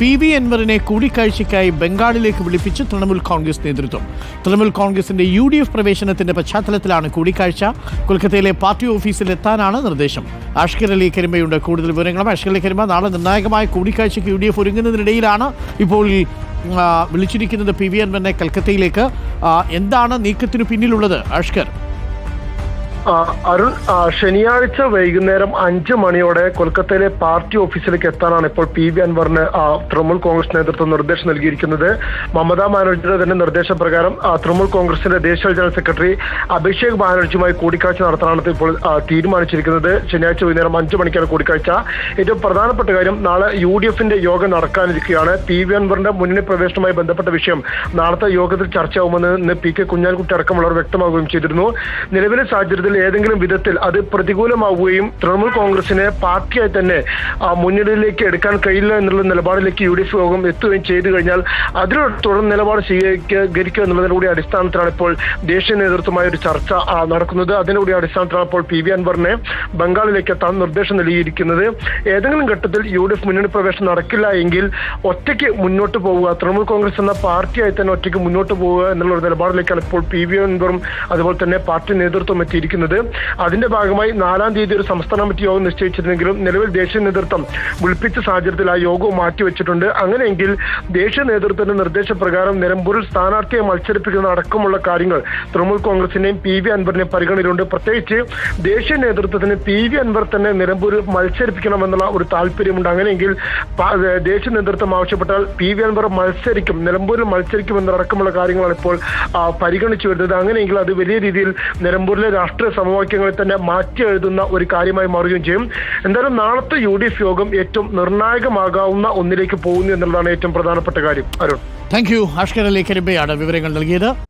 P V അൻവറിനെ കൂടിക്കാഴ്ചയ്ക്കായി ബംഗാളിലേക്ക് വിളിപ്പിച്ച് തൃണമൂൽ കോൺഗ്രസ് നേതൃത്വം. തൃണമൂൽ കോൺഗ്രസിന്റെ യു ഡി എഫ് പ്രവേശനത്തിന്റെ പശ്ചാത്തലത്തിലാണ് കൂടിക്കാഴ്ച. കൊൽക്കത്തയിലെ പാർട്ടി ഓഫീസിൽ എത്താനാണ് നിർദ്ദേശം. അഷ്കർ അലി കരിമയുണ്ട്. കൂടുതൽ വിവരങ്ങളും അഷ്കർ അലി കരിമ. നാളെ നിർണായകമായ കൂടിക്കാഴ്ചയ്ക്ക് യു ഡി എഫ് ഒരുങ്ങുന്നതിനിടയിലാണ് ഇപ്പോൾ വിളിച്ചിരിക്കുന്നത് പി വി അൻവറിനെ കൽക്കത്തയിലേക്ക്. എന്താണ് നീക്കത്തിനു പിന്നിലുള്ളത് അഷ്കർ അരുൺ ശനിയാഴ്ച വൈകുന്നേരം അഞ്ച് മണിയോടെ കൊൽക്കത്തയിലെ പാർട്ടി ഓഫീസിലേക്ക് എത്താനാണ് ഇപ്പോൾ പി വി അൻവറിന് തൃണമൂൽ കോൺഗ്രസ് നേതൃത്വം നിർദ്ദേശം നൽകിയിരിക്കുന്നത്. മമതാ ബാനർജിയുടെ തന്നെ നിർദ്ദേശപ്രകാരം തൃണമൂൽ കോൺഗ്രസിന്റെ ദേശീയ ജനറൽ സെക്രട്ടറി അഭിഷേക് ബാനർജിയുമായി കൂടിക്കാഴ്ച നടത്താനാണ് ഇപ്പോൾ തീരുമാനിച്ചിരിക്കുന്നത്. ശനിയാഴ്ച വൈകുന്നേരം അഞ്ച് മണിക്കാണ് കൂടിക്കാഴ്ച. ഏറ്റവും പ്രധാനപ്പെട്ട കാര്യം നാളെ യു ഡി എഫിന്റെ യോഗം നടക്കാനിരിക്കുകയാണ്. പി വി അൻവറിന്റെ മുന്നണി പ്രവേശനവുമായി ബന്ധപ്പെട്ട വിഷയം നാളത്തെ യോഗത്തിൽ ചർച്ചയാവുമെന്ന് ഇന്ന് പി കെ കുഞ്ഞാലിക്കുട്ടി അടക്കമുള്ളവർ വ്യക്തമാവുകയും ചെയ്തിരുന്നു. നിലവിലെ സാഹചര്യത്തിൽ ഏതെങ്കിലും വിധത്തിൽ അത് പ്രതികൂലമാവുകയും തൃണമൂൽ കോൺഗ്രസിനെ പാർട്ടിയായി തന്നെ ആ, മുന്നണിയിലേക്ക് എടുക്കാൻ കഴിയില്ല എന്നുള്ള നിലപാടിലേക്ക് യു ഡി എഫ് യോഗം എത്തുകയും ചെയ്തു കഴിഞ്ഞാൽ അതിലൊരു തുടർ നിലപാട് സ്വീകരിക്കുക എന്നുള്ളതിന്റെ കൂടി അടിസ്ഥാനത്തിലാണ് ഇപ്പോൾ ദേശീയ നേതൃത്വമായ ഒരു ചർച്ച നടക്കുന്നത്. അതിന്റെ കൂടി അടിസ്ഥാനത്തിലാണ് ഇപ്പോൾ പി വി അൻവറിനെ ബംഗാളിലേക്ക് എത്താൻ നിർദ്ദേശം നൽകിയിരിക്കുന്നത്. ഏതെങ്കിലും ഘട്ടത്തിൽ യു ഡി എഫ് മുന്നണി പ്രവേശനം നടക്കില്ല എങ്കിൽ ഒറ്റയ്ക്ക് മുന്നോട്ട് പോവുക തൃണമൂൽ കോൺഗ്രസ് എന്ന പാർട്ടിയായി തന്നെ ഒറ്റയ്ക്ക് മുന്നോട്ട് പോവുക എന്നുള്ള ഒരു നിലപാടിലേക്കാണ് ഇപ്പോൾ പി വി അൻവറും അതുപോലെ തന്നെ പാർട്ടി നേതൃത്വം എത്തിയിരിക്കുന്നത്. അതിന്റെ ഭാഗമായി നാലാം തീയതി ഒരു സംസ്ഥാന കമ്മിറ്റി യോഗം നിശ്ചയിച്ചിരുന്നെങ്കിലും നിലവിൽ ദേശീയ നേതൃത്വം വിളിപ്പിച്ച സാഹചര്യത്തിൽ ആ യോഗവും മാറ്റിവെച്ചിട്ടുണ്ട് അങ്ങനെയെങ്കിൽ ദേശീയ നേതൃത്വത്തിന്റെ നിർദ്ദേശപ്രകാരം നിലമ്പൂരിൽ സ്ഥാനാർത്ഥിയെ മത്സരിപ്പിക്കുന്ന അടക്കമുള്ള കാര്യങ്ങൾ തൃണമൂൽ കോൺഗ്രസിന്റെയും പി വി അൻവറിന്റെയും പരിഗണനയിലുണ്ട്. പ്രത്യേകിച്ച് ദേശീയ നേതൃത്വത്തിന് പി വി അൻവർ തന്നെ നിലമ്പൂരിൽ മത്സരിപ്പിക്കണമെന്നുള്ള ഒരു താല്പര്യമുണ്ട്. അങ്ങനെയെങ്കിൽ ദേശീയ നേതൃത്വം ആവശ്യപ്പെട്ടാൽ പി വി അൻവർ മത്സരിക്കും. നിലമ്പൂരിൽ മത്സരിക്കും എന്നടക്കമുള്ള കാര്യങ്ങളാണ് ഇപ്പോൾ പരിഗണിച്ചു വരുന്നത്. അങ്ങനെയെങ്കിൽ അത് വലിയ രീതിയിൽ നിലമ്പൂരിലെ രാഷ്ട്രീയ സമവാക്യങ്ങളെ തന്നെ മാറ്റി എഴുതുന്ന ഒരു കാര്യമായി മാറുകയും ചെയ്യും. എന്തായാലും നാളത്തെ യു ഡി എഫ് യോഗം ഏറ്റവും നിർണായകമാകാവുന്ന ഒന്നിലേക്ക് പോകുന്നു എന്നുള്ളതാണ് ഏറ്റവും പ്രധാനപ്പെട്ട കാര്യം. അരുൺ. താങ്ക് യു അഷ്കർ വിവരങ്ങൾ നൽകിയത്.